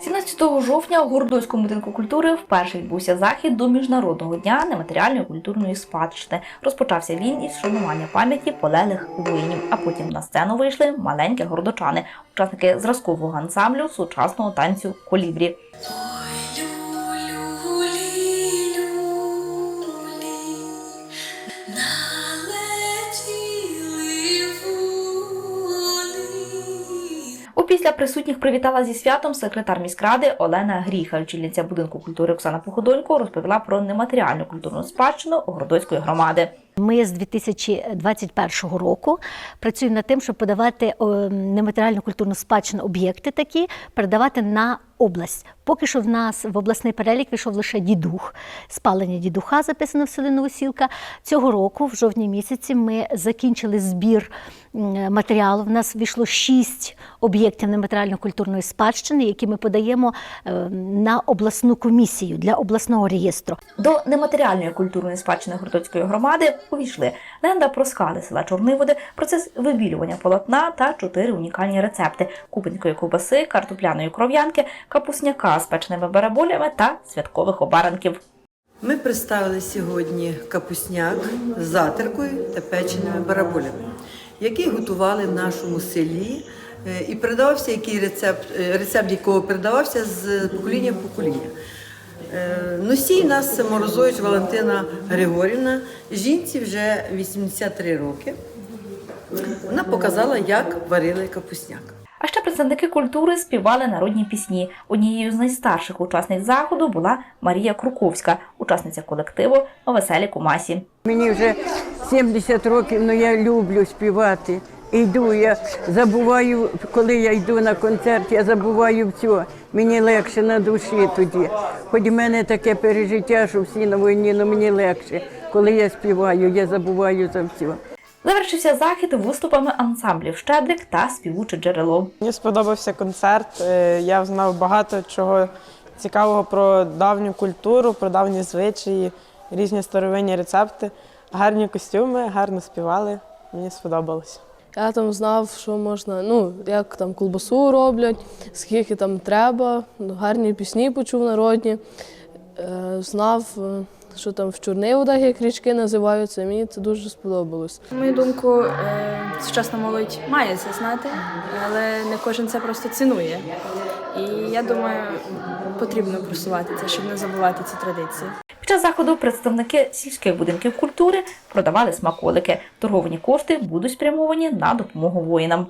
17 жовтня у Гордоцькому будинку культури вперше відбувся захід до міжнародного дня нематеріальної культурної спадщини. Розпочався він із шанування пам'яті полеглих воїнів. А потім на сцену вийшли маленькі гордочани, учасники зразкового ансамблю сучасного танцю колібрі. Опісля присутніх привітала зі святом секретар міськради Олена Гріха. Очільниця будинку культури Оксана Походонько розповіла про нематеріальну культурну спадщину Городоцької громади. Ми з 2021 року працюємо над тим, щоб подавати нематеріальну культурну спадщину об'єкти такі, передавати на область. Поки що в нас в обласний перелік вийшов лише дідух. Спалення дідуха записано в селі Новосілка. Цього року, в жовтні місяці, ми закінчили збір матеріалу. В нас війшло шість об'єктів нематеріально культурної спадщини, які ми подаємо е, на обласну комісію для обласного реєстру. До нематеріальної культурної спадщини Городоцької громади увійшли легенда про скали села Чорниводи, процес вибілювання полотна та чотири унікальні рецепти купинської ковбаси, картопляної кров'янки, капусняка з печеними бараболями та святкових обаранків. Ми представили сьогодні капусняк з затеркою та печеними бараболями, який готували в нашому селі. е, І передавався який рецепт, е, рецепт якого передавався з покоління в покоління. Е, Носій нас Морозович Валентина Григорівна. Жінці вже 83 роки. Вона показала, як варили капусняк. Представники культури співали народні пісні. Однією з найстарших учасниць заходу була Марія Круковська, учасниця колективу Веселі Кумасі. Мені вже 70 років, але я люблю співати. Йду, я забуваю, коли я йду на концерт, я забуваю все. Мені легше на душі тоді. Хоч в мене таке пережиття, що всі на війні, але мені легше. Коли я співаю, я забуваю за все. Завершився захід виступами ансамблів Щедрик та співуче джерело. Мені сподобався концерт. е, Я знав багато чого цікавого про давню культуру, про давні звичаї, різні старовинні рецепти, гарні костюми, гарно співали. Мені сподобалось. Я там знав, що можна, ну, як там колбасу роблять, скільки там треба, гарні пісні почув народні. Е, знав, е, що там в Чорниводах, як річки називаються, мені це дуже сподобалось. На мою думку, е, сучасна молодь має це знати, але не кожен це просто цінує. І я думаю, потрібно просувати це, щоб не забувати ці традиції. Під час заходу представники сільських будинків культури продавали смаколики. Торговні кошти будуть спрямовані на допомогу воїнам.